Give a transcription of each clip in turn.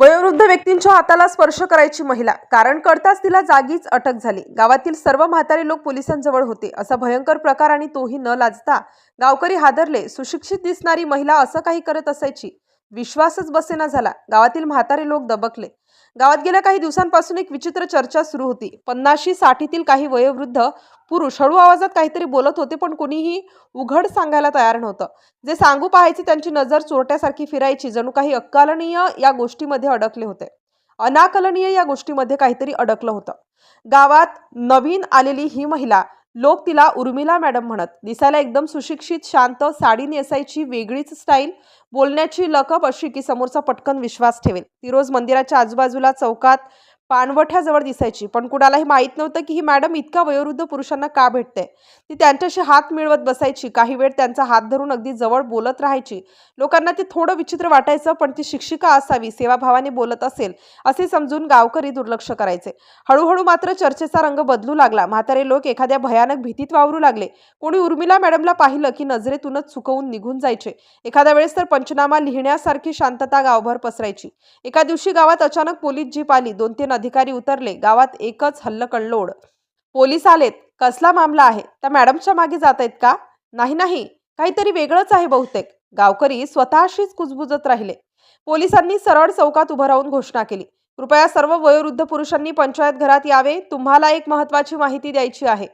वयोवृद्ध व्यक्तींच्या हाताला स्पर्श करायची महिला. कारण कळताच तिला जागीच अटक झाली. गावातील सर्व म्हातारे लोक पोलिसांजवळ होते. असा भयंकर प्रकार आणि तोही न लाजता गावकरी हादरले. सुशिक्षित दिसणारी महिला असं काही करत असायची. विश्वासच बसेना झाला. गावातील म्हातारे लोक दबकले. गावात गेल्या काही दिवसांपासून एक विचित्र चर्चा सुरू होती. पन्नाशी साठीतील काही वयोवृद्ध पुरुष हळू आवाजात काहीतरी बोलत होते पण कोणीही उघड सांगायला तयार नव्हतं. जे सांगू पाहायचे त्यांची नजर चोरट्यासारखी फिरायची जणू काही अकालनीय या गोष्टीमध्ये अडकले होते. अनाकलनीय या गोष्टीमध्ये काहीतरी अडकलं होतं. गावात नवीन आलेली ही महिला लोक तिला उर्मिला मॅडम म्हणत. दिसायला एकदम सुशिक्षित शांत साडी नेसायची वेगळीच स्टाईल बोलण्याची लकब अशी की समोरचा पटकन विश्वास ठेवेल. ती रोज मंदिराच्या आजूबाजूला चौकात पाणवठ्याजवळ दिसायची. पण कुणालाही माहीत नव्हतं की ही मॅडम इतका वयोवृद्ध पुरुषांना का भेटते? ती त्यांच्याशी हात मिळवत बसायची. काही वेळ त्यांचा हात धरून अगदी जवळ बोलत राहायची. लोकांना ते थोडं विचित्र वाटायचं पण ती शिक्षिका असावी सेवाभावाने बोलत असेल असे समजून गावकरी दुर्लक्ष करायचे. हळूहळू मात्र चर्चेचा रंग बदलू लागला. म्हातारे लोक एखाद्या भयानक भीतीत वावरू लागले. कोणी उर्मिला मॅडमला पाहिलं की नजरेतूनच चुकवून निघून जायचे. एखाद्या वेळेस तर पंचनामा लिहिण्यासारखी शांतता गावभर पसरायची. एका दिवशी गावात अचानक पोलीस जीप आली. दोन तीन अधिकारी उतरले. गावात एकच हल्लकल्लोड पोलीस आलेत. कसला मामला आहे? त्या मॅडमच्या मागे जात आहेत का? नाही नाही. काहीतरी वेगळंच आहे बहुतेक. गावकरी स्वतःशीच कुजबुजत राहिले. पोलिसांनी सरळ चौकात उभं राहून घोषणा केली. कृपया सर्व वयोवृद्ध पुरुषांनी पंचायत घरात यावे. तुम्हाला एक महत्वाची माहिती द्यायची आहे.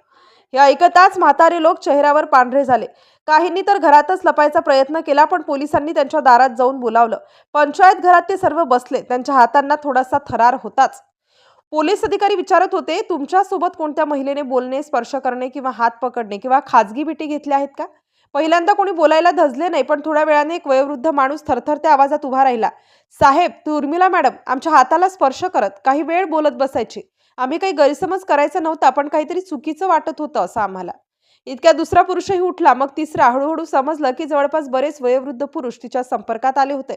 हे ऐकताच म्हातारे लोक चेहऱ्यावर पांढरे झाले. काहींनी तर घरातच लपायचा प्रयत्न केला पण पोलिसांनी त्यांच्या दारात जाऊन बोलावलं. पंचायत घरात ते सर्व बसले. त्यांच्या हातांना थोडासा थरार होताच. पोलीस अधिकारी विचारत होते तुमच्यासोबत कोणत्या महिलेने बोलणे स्पर्श करणे किंवा हात पकडणे किंवा खाजगी भेटी घेतल्या आहेत का? पहिल्यांदा कोणी बोलायला धजले नाही पण थोड्या वेळाने एक वयोवृद्ध माणूस थरथरत्या आवाजात उभा राहिला. साहेब तू उर्मिला मॅडम आमच्या हाताला स्पर्श करत काही वेळ बोलत बसायची. आम्ही काही गैरसमज करायचा नव्हता पण काहीतरी चुकीचं वाटत होतं असं आम्हाला. इतक्या दुसरा पुरुषही उठला. मग तिसरा हळूहळू समजलं की जवळपास बरेच वयोवृद्ध पुरुष तिच्या संपर्कात आले होते.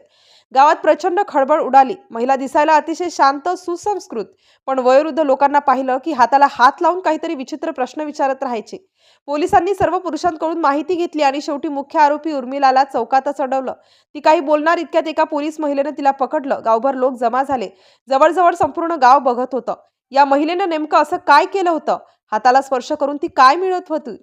गावात प्रचंड खळबळ उडाली. महिला दिसायला अतिशय शांत सुसंस्कृत पण वयोवृद्ध लोकांना पाहिलं की हाताला हात लावून काहीतरी विचित्र प्रश्न विचारत राहायचे. पोलिसांनी सर्व पुरुषांकडून माहिती घेतली आणि शेवटी मुख्य आरोपी उर्मिलाला चौकातच अडवलं. ती काही बोलणार इतक्यात एका पोलीस महिलेनं तिला पकडलं. गावभर लोक जमा झाले. जवळजवळ संपूर्ण गाव बघत होतं. या महिलेनं नेमकं असं काय केलं होतं? हाताला स्पर्श करून ती काय मिळत होती?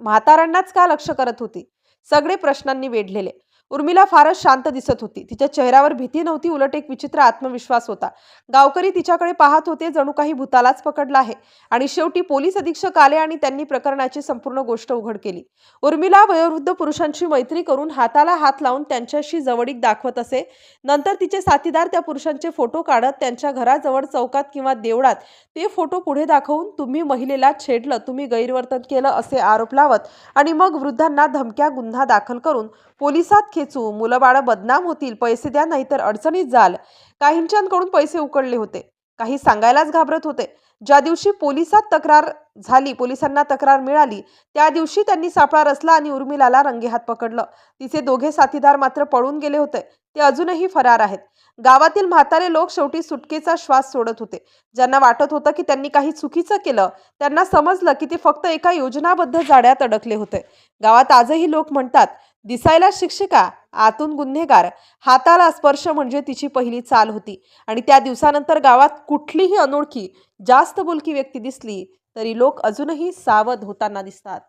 म्हातारांनाच का लक्ष करत होती? सगळे प्रश्नांनी वेढलेले. उर्मिला फारच शांत दिसत होती. तिच्या चेहऱ्यावर भीती नव्हती उलट एक विचित्र आत्मविश्वास होता. गावकरी तिच्याकडे पाहत होते जणू काही भूतालाच पकडला आहे. आणि शेवटी पोलीस अधीक्षक आले आणि त्यांनी प्रकरणाची संपूर्ण गोष्ट उघड केली. उर्मिला वयोवृद्ध पुरुषांशी मैत्री करून हाताला हात लावून त्यांच्याशी जवळीक दाखवत असे. नंतर तिचे साथीदार त्या पुरुषांचे फोटो काढत त्यांच्या घराजवळ चौकात किंवा देवळात ते फोटो पुढे दाखवून तुम्ही महिलेला छेडलं तुम्ही गैरवर्तन केलं असे आरोप लावत आणि मग वृद्धांना धमक्या गुन्हा दाखल करून पोलिसात खेचू मुलं बाळं बदनाम होतील पैसे द्या नाहीतर अडचणीत जाल. काहींच्यांकडून पैसे उकडले होते. काही सांगायलाच घाबरत होते. ज्या दिवशी पोलिसात तक्रार झाली पोलिसांना तक्रार मिळाली त्या दिवशी त्यांनी सापळा रचला आणि उर्मिलाला रंगेहात पकडलं. तिचे दोघे साथीदार मात्र पळून गेले होते. ते अजूनही फरार आहेत. गावातील म्हातारे लोक शेवटी सुटकेचा श्वास सोडत होते. ज्यांना वाटत होतं की त्यांनी काही चुकीचं केलं त्यांना समजलं की ते फक्त एका योजनाबद्ध जाड्यात अडकले होते. गावात आजही लोक म्हणतात दिसायला शिक्षिका आतून गुन्हेगार. हाताला स्पर्श म्हणजे तिची पहिली चाल होती. आणि त्या दिवसानंतर गावात कुठलीही अनोळखी जास्त बोलकी व्यक्ती दिसली तरी लोक अजूनही सावध होताना दिसतात.